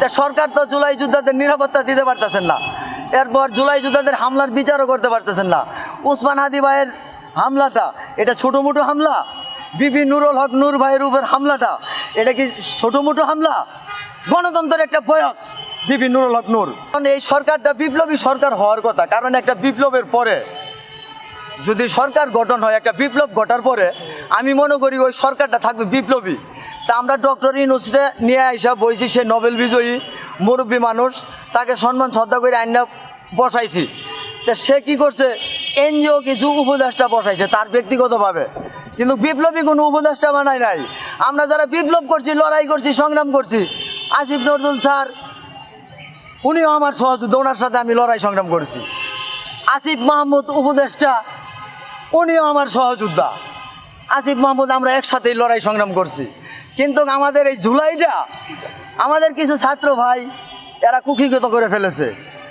তা সরকার তো জুলাই যোদ্ধাদের নিরাপত্তা দিতে পারতেছেন না। এরপর জুলাই যোদ্ধাদের হামলার বিচারও করতে পারতেছেন না। উসমান হাদি ভাইয়ের হামলাটা, এটা ছোটো মোটো হামলা? বিপি নুরুল হক নূর ভাইয়ের উপর হামলাটা, এটা কি ছোটো মোটো হামলা? গণতন্ত্রের একটা বয়স বিপি নুরুল হক নূর। কারণ এই সরকারটা বিপ্লবী সরকার হওয়ার কথা, কারণ একটা বিপ্লবের পরে, যদি সরকার গঠন হয়, একটা বিপ্লব ঘটার পরে, আমি মনে করি ওই সরকারটা থাকবে বিপ্লবী। তা আমরা ডক্টর ইনুসরে নিয়ে আইসা বইছি, সে নোবেল বিজয়ী মুরব্বী মানুষ, তাকে সম্মান, শ্রদ্ধা করে আইনা বসাইছি। তা সে কি করছে? এনজিও কিছু উপদেষ্টা বসাইছে তার ব্যক্তিগতভাবে। কিন্তু বিপ্লবী কোনো উপদেষ্টা বানায় নাই। আমরা যারা বিপ্লব করছি, লড়াই করছি, সংগ্রাম করছি, আসিফ নজরুল স্যার, উনিও আমার সহযোদ্ধা ওনার সাথে আমি লড়াই, সংগ্রাম করেছি। আসিফ মাহমুদ উপদেষ্টা, উনিও আমার সহযোদ্ধা। আসিফ মাহমুদ, আমরা একসাথেই লড়াই, সংগ্রাম করছি। কিন্তু আমাদের এই জুলাইটা আমাদের কিছু ছাত্র ভাই এরা কুকিগত করে ফেলেছে।